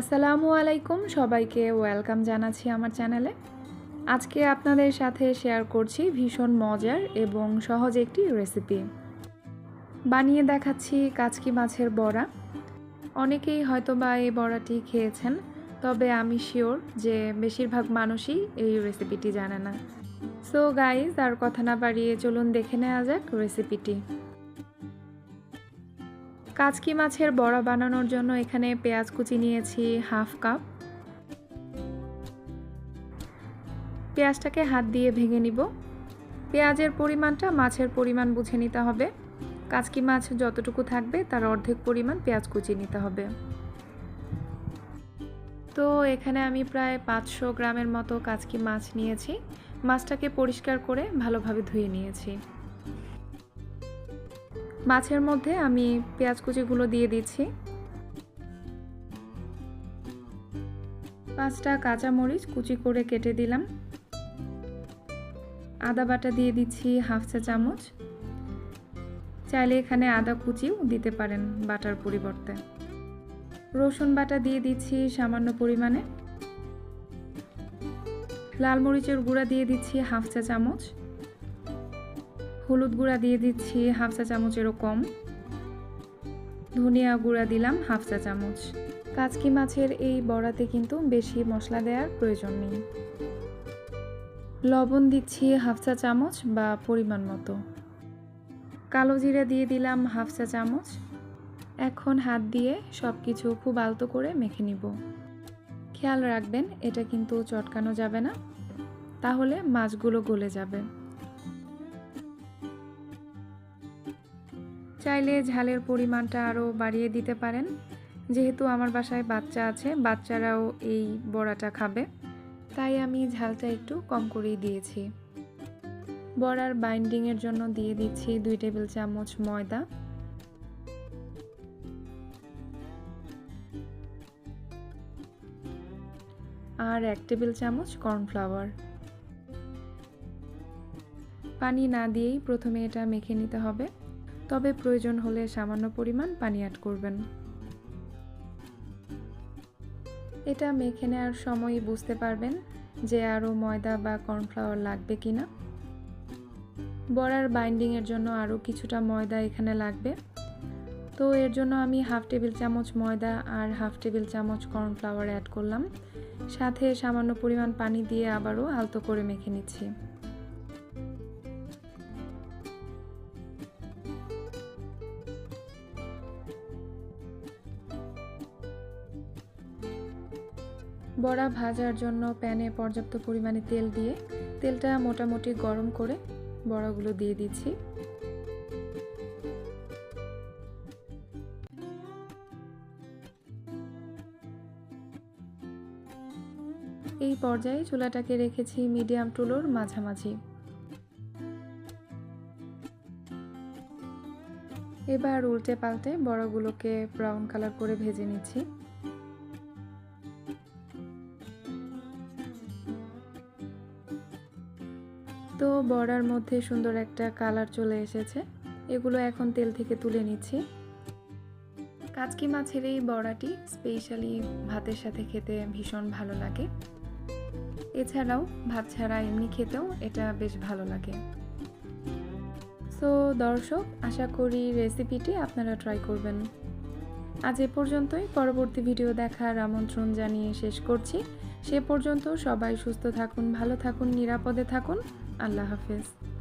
আসসালামু আলাইকুম সবাইকে, ওয়েলকাম জানাচ্ছি আমার চ্যানেলে। আজকে আপনাদের সাথে শেয়ার করছি ভীষণ মজার এবং সহজ একটি রেসিপি। বানিয়ে দেখাচ্ছি কাচকি মাছের বড়া। অনেকেই হয়তো বা এই বড়াটি খেয়েছেন, তবে আমি শিওর যে বেশিরভাগ মানুষই এই রেসিপিটি জানে না। সো গাইজ আর কথা না বাড়িয়ে চলুন দেখে নেওয়া যাক রেসিপিটি। কাচকি মাছের বড়া বানানোর জন্য এখানে পেঁয়াজ কুচি নিয়েছি, হাফ কাপ। পেঁয়াজটাকে হাত দিয়ে ভেঙে নিব। পেঁয়াজের পরিমাণটা মাছের পরিমাণ বুঝে নিতে হবে। কাচকি মাছ যতটুকু থাকবে, তার অর্ধেক পরিমাণ পেঁয়াজ কুচি নিতে হবে। তো এখানে আমি প্রায় পাঁচশো গ্রামের মতো কাচকি মাছ নিয়েছি। মাছটাকে পরিষ্কার করে ভালোভাবে ধুয়ে নিয়েছি। মাছের মধ্যে আমি পেঁয়াজ কুচিগুলো দিয়ে দিচ্ছি। পাঁচটা কাঁচামরিচ কুচি করে কেটে দিলাম। আদা বাটা দিয়ে দিচ্ছি হাফ চা চামচ। চাইলে এখানে আদা কুচিও দিতে পারেন বাটার পরিবর্তে। রসুন বাটা দিয়ে দিচ্ছি সামান্য পরিমাণে। লাল মরিচের গুঁড়া দিয়ে দিচ্ছি হাফ চা চামচ। হলুদ গুঁড়া দিয়ে দিচ্ছি হাফ চা চামচেরও কম ধনিয়া গুঁড়া দিলাম হাফ চা চামচ। কাচকি মাছের এই বড়াতে কিন্তু বেশি মশলা দেওয়ার প্রয়োজন নেই। লবণ দিচ্ছি হাফ চা চামচ বা পরিমাণ মতো। কালো জিরা দিয়ে দিলাম হাফ চা চামচ। এখন হাত দিয়ে সব কিছু খুব আলতো করে মেখে নিব। খেয়াল রাখবেন, এটা কিন্তু চটকানো যাবে না। তাহলে মাছগুলো গলে যাবে। চাইলে ঝালের পরিমাণটা আরও বাড়িয়ে দিতে পারেন। যেহেতু আমার বাসায় বাচ্চা আছে, বাচ্চারাও এই বড়াটা খাবে। তাই আমি ঝালটা একটু কম করেই দিয়েছি। বড়ার বাইন্ডিংয়ের জন্য দিয়ে দিচ্ছি দুই টেবিল চামচ ময়দা। আর এক টেবিল চামচ কর্নফ্লাওয়ার। পানি না দিয়েই প্রথমে এটা মেখে নিতে হবে। তবে প্রয়োজন হলে সামান্য পরিমাণ পানি অ্যাড করবেন। এটা মেখে নেওয়ার সময়ই বুঝতে পারবেন যে আরও ময়দা বা কর্নফ্লাওয়ার লাগবে কি না। বড়ার বাইন্ডিংয়ের জন্য আরও কিছুটা ময়দা এখানে লাগবে। তো এর জন্য আমি হাফ টেবিল চামচ ময়দা আর হাফ টেবিল চামচ কর্নফ্লাওয়ার অ্যাড করলাম। সাথে সামান্য পরিমাণ পানি দিয়ে আবারও আলতো করে মেখে নিচ্ছি। বড়া ভাজার জন্য প্যানে পর্যাপ্ত পরিমাণে তেল দিয়ে তেলটা মোটামুটি গরম করে বড়াগুলো দিয়ে দিচ্ছি। এই পর্যায়ে চুলাটাকে রেখেছি মিডিয়াম টুলোর মাঝামাঝি। এবার উল্টে পাল্টে বড়াগুলোকে ব্রাউন কালার করে ভেজে নিচ্ছি। তো বড়ার মধ্যে সুন্দর একটা কালার চলে এসেছে। এগুলো এখন তেল থেকে তুলে নিচ্ছি। কাচকি মাছের এই বড়াটি, স্পেশালি ভাতের সাথে খেতে ভীষণ ভালো লাগে। এছাড়াও ভাত ছাড়া এমনি খেতেও এটা বেশ ভালো লাগে। সো দর্শক, আশা করি রেসিপিটি আপনারা ট্রাই করবেন। আজ এ পর্যন্তই। পরবর্তী ভিডিও দেখার আমন্ত্রণ জানিয়ে শেষ করছি। সে পর্যন্ত সবাই সুস্থ থাকুন, ভালো থাকুন, নিরাপদে থাকুন। الله حافظ.